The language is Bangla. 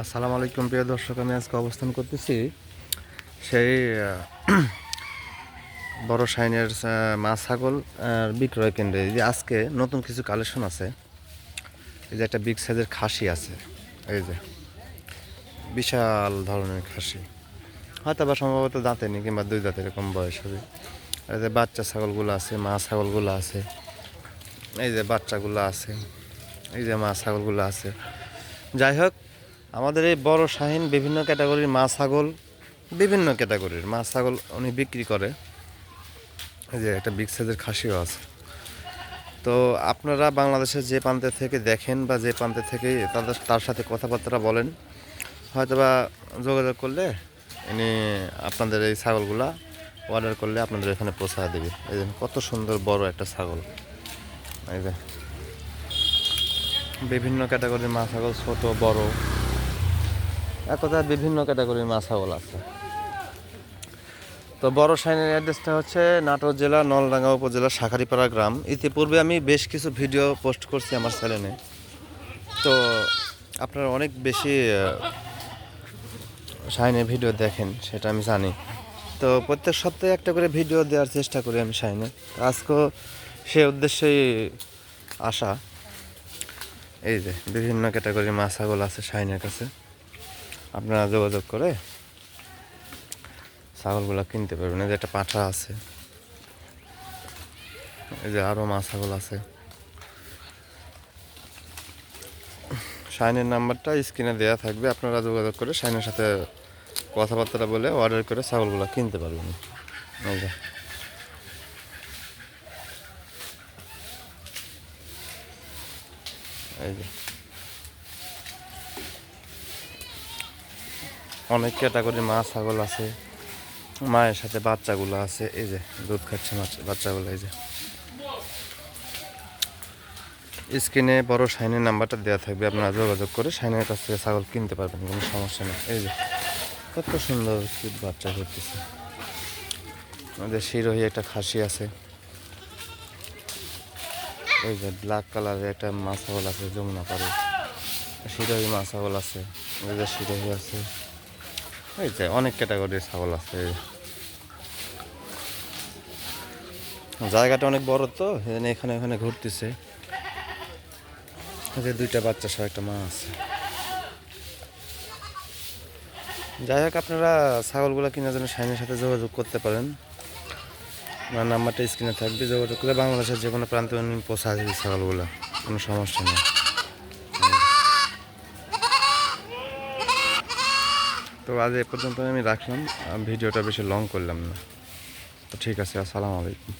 আসসালামু আলাইকুম প্রিয় দর্শক আমি আজকে অবস্থান করতেছি সেই বড় সাইনের আহ, মা ছাগল বিক্রয় কেন্দ্রে। যে আজকে নতুন কিছু কালেকশন আছে এই যে একটা বিগ সাইজের খাসি আছে এই যে বিশাল ধরনের খাসি। হয়তো বা সম্ভবত দাঁতে নেই কিংবা দুই দাঁতের এরকম বয়স হবে। এই যে বাচ্চা ছাগলগুলো আছে মা ছাগলগুলো আছে এই যে বাচ্চাগুলো আছে এই যে মা ছাগলগুলো আছে। যাই হোক আমাদের এই বড় শাহিন বিভিন্ন ক্যাটাগরির মা ছাগল, বিভিন্ন ক্যাটাগরির মা ছাগল উনি বিক্রি করে। এই যে একটা বিগ সাইজের খাসিও আছে। তো আপনারা বাংলাদেশের যে প্রান্তে থেকে দেখেন বা যে প্রান্তে থেকে তাদের, তার সাথে কথাবার্তা বলেন। হয়তো বা যোগাযোগ করলে ইনি আপনাদের এই ছাগলগুলা অর্ডার করলে আপনাদের এখানে পৌঁছায় দেবে। এই কত সুন্দর বড় একটা ছাগল। এই যে বিভিন্ন ক্যাটাগরির মা ছাগল, ছোট, বড়। এক কথায় বিভিন্ন ক্যাটাগরির মা ছাগল আছে। তো বড় সাইনের অ্যাড্রেসটা হচ্ছে নাটোর জেলা, নলডাঙ্গা উপজেলা, শাখারিপাড়া গ্রাম। ইতিপূর্বে আমি বেশ কিছু ভিডিও পোস্ট করছি আমার চ্যানেলে তো আপনারা অনেক বেশি শাইনের ভিডিও দেখেন, সেটা আমি জানি। তো প্রত্যেক সপ্তাহে একটা করে ভিডিও দেওয়ার চেষ্টা করি আমি শাইনে আজকেও সে উদ্দেশ্যেই আসা। এই যে, বিভিন্ন ক্যাটাগরির মাছ ছাগল আছে শাইনের কাছে। আপনারা যোগাযোগ করে ছাগলগুলো কিনতে পারবেন। এই যে একটা পাঁঠা আছে। এই যে আরও মা ছাগল আছে। শাইনের নাম্বারটা স্ক্রিনে দেওয়া থাকবে। আপনারা যোগাযোগ করে শাইনের সাথে কথাবার্তা বলে অর্ডার করে ছাগলগুলো কিনতে পারবেন। এই যে। এই যে। অনেক ক্যাটাগরির মা ছাগল আছে, মায়ের সাথে বাচ্চাগুলো আছে, এই যে দুধ খাচ্ছে মাছ- বাচ্চাগুলো, এই যে। স্ক্রিনে বড় সাইনের নাম্বারটা দেওয়া থাকবে, আপনারা যোগাযোগ করে শাইনের কাছ থেকে ছাগল কিনতে পারবেন, কোনো সমস্যা নেই। এই যে, কত সুন্দর কিউট বাচ্চা করতেছে আমাদের শিরোহী একটা খাসি আছে। এই যে ব্ল্যাক কালারের একটা মাছ ছাগল আছে, যমুনা পাড়ে। শিরোহী মাছ ছাগল আছে, এই যে শিরোহী আছে। এই যে অনেক ক্যাটাগরির ছাগল আছে। জায়গাটা অনেক বড় তো এখানে এখানে ঘুরতেছে। যে দুইটা বাচ্চা সহ একটা মা আছে। যাই হোক, আপনারা ছাগলগুলো কেনার জন্য সাইনের সাথে যোগাযোগ করতে পারেন। আমার নাম্বারটা স্ক্রিনে থাকবে, যোগাযোগ করলে বাংলাদেশের যে কোনো প্রান্তে পোষা যাবে ছাগলগুলো, কোনো সমস্যা নেই। তো আজ এ পর্যন্ত আমি রাখলাম। ভিডিওটা বেশি লং করলাম না। তো ঠিক আছে, আসসালামু আলাইকুম।